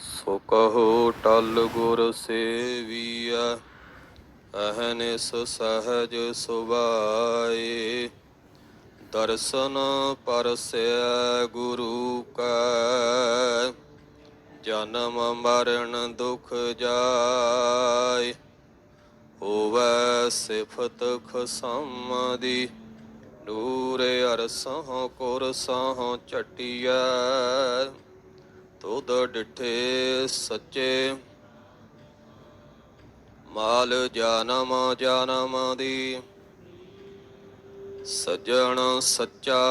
ਸੋ ਕਹੋ ਟਲ ਗੁਰ ਸੇਵੀਆ ਅਹਨਿਸ ਸਹਜ ਸੁਭਾਏ। ਦਰਸ਼ਨ ਪਰਸੈ ਗੁਰੂ ਕੈ, ਜਨਮ ਮਰਨ ਦੁਖ ਜਾਏ। ਹੋਵੈ ਸਿਫਤ ਖਸਮ ਦੀ ਨੂਰ ਅਰਸਹੁ ਕੁਰਸਹੁ ਚਟਿਆ ਤੁਧ ਡਿਠੇ ਸੱਚੇ। ਮਾਲ ਜਨਮ ਜਨਮ ਦੀ। ਸਜਣ ਸੱਚਾ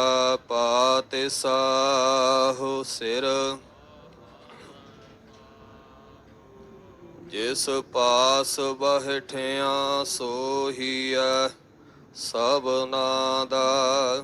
ਪਾਤਿ ਸਾਹੁ ਸਿਰ। ਜਿਸ ਪਾਸ ਬਹਿਠਿਆ ਸੋਹੀਐ ਸਭਨਾ ਦਾ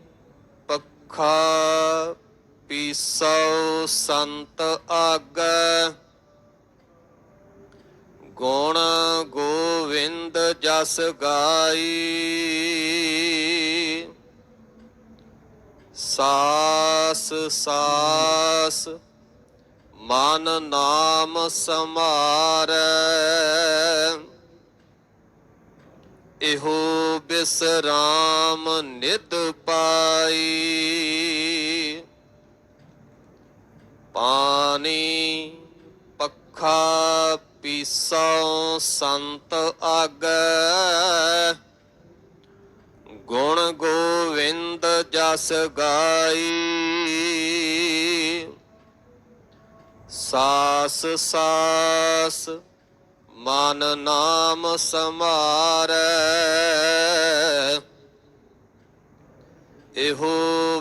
ਪੱਖਾ ਪੀਸੋ ਸੰਤ ਆਗੈ। ਗੁਣ ਗੋਵਿੰਦ ਜਸ ਗਾਈ। ਸਾਸ ਸਾਸ ਮਨ ਨਾਮ ਸਮਾਰੈ। ਇਹੋ ਬਿਸਰਾਮ ਨਿਦ ਪਾਈ। ਪਾਣੀ ਪੱਖਾ ਪੀਸੋ ਸੰਤ ਆਗੈ ਗੁਣ ਗੋਵਿੰਦ ਜਸ ਗਾਈ। ਸਾਸ ਸਾਸ ਮਨ ਨਾਮ ਸਮਾਰੈ। ਇਹੋ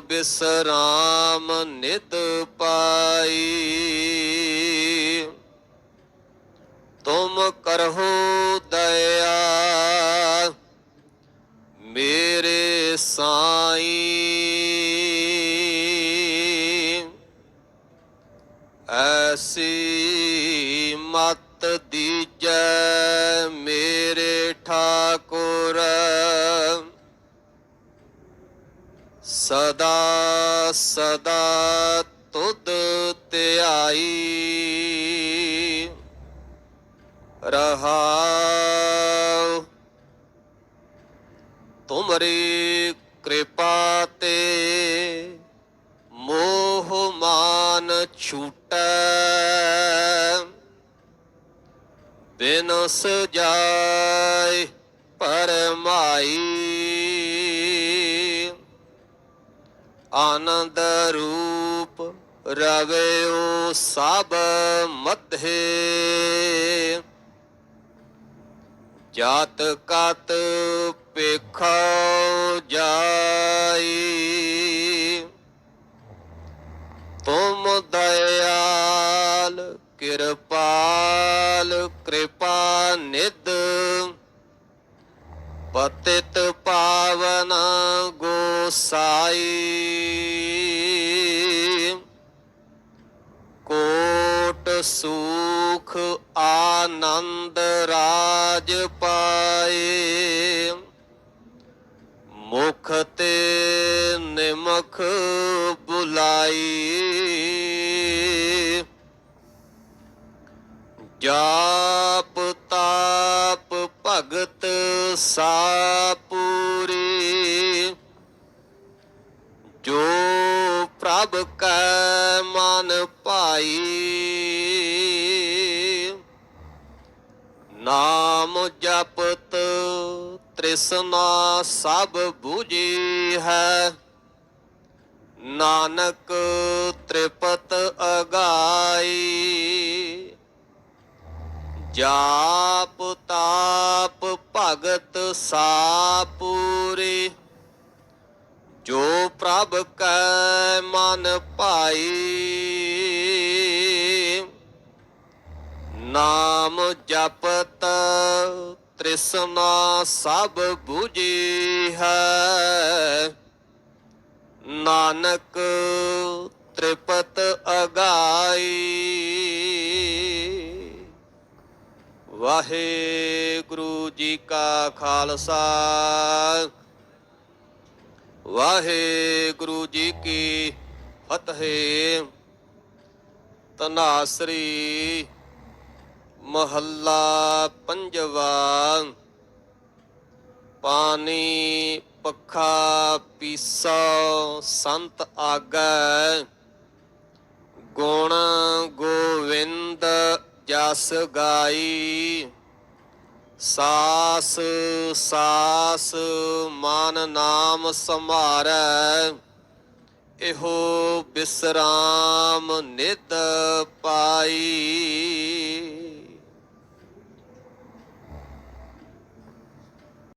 ਬਿਸਰਾਮ ਨਿਤ ਪਾਈ। ਤੁਮ ਕਰਹੁ ਦਇਆ। ਮੇਰੇ ਸਾਈਂ ਮੇਰੇ ਠਾਕੁਰ। ਸਦਾ ਸਦਾ ਤੁਧ ਧਿਆਈ। ਰਹਾਉ। ਤੁਮਰੀ ਕਿਰਪਾ ਤੇ ਮੋਹ ਮਾਨ ਛੂਟੈ। ਬਿਨਸ ਜਾਏ ਪਰਮਾਈ। ਆਨੰਦ ਰੂਪ ਰਵਿਓ ਸਭ ਮਧੇ। ਜਾਤ ਕਤ ਪੇਖੋ ਜਾ ਪਤਿਤ ਪਾਵਨ ਗੋਸਾਈ। ਕੋਟ ਸੁਖ ਆਨੰਦ ਰਾਜ ਪਾਏ। ਮੁਖ ਤੇ ਨਿਮਖ ਬੁਲਾਈ। ਜਾਪ ਸਾਪੂਰੀ ਜੋ ਪ੍ਰਭ ਕੈ ਮਨ ਭਾਈ, ਨਾਮ ਜਪਤ ਤ੍ਰਿਸ਼ਨਾ ਸਭ 부ਜੀ ਹੈ। ਨਾਨਕ ਤ੍ਰਿਪਤ ਅਗਾਈ, ਜਾਪ ਤਾਪ ਭਗਤ ਸਾਪੂਰੀ, ਜੋ ਪ੍ਰਭ ਕੈ ਮਨ ਭਾਈ, ਨਾਮ ਜਪਤ ਤ੍ਰਿਸ਼ਨਾ ਸਭ 부ਜੀ ਹੈ। ਨਾਨਕ ਤ੍ਰਿਪਤ ਅਗਾਈ ਵਾਹਿਗੁਰੂ ਜੀ ਕਾ ਖਾਲਸਾ। ਵਾਹਿਗੁਰੂ ਜੀ ਕੀ ਫਤਿਹ। ਤਨਾਸਰੀ ਮਹੱਲਾ ਪੰਜਵਾ। ਪਾਣੀ ਪੱਖਾ ਪੀਸੋ, ਸੰਤ ਆਗੈ। ਗੁਣ ਗੋਵਿੰਦ ਜਸ ਗਾਈ ਸਾਸ ਸਾਸ ਮਨ ਨਾਮ ਸਮਾਰੈ ਇਹੋ ਬਿਸਰਾਮ ਨਿਤ ਪਾਈ।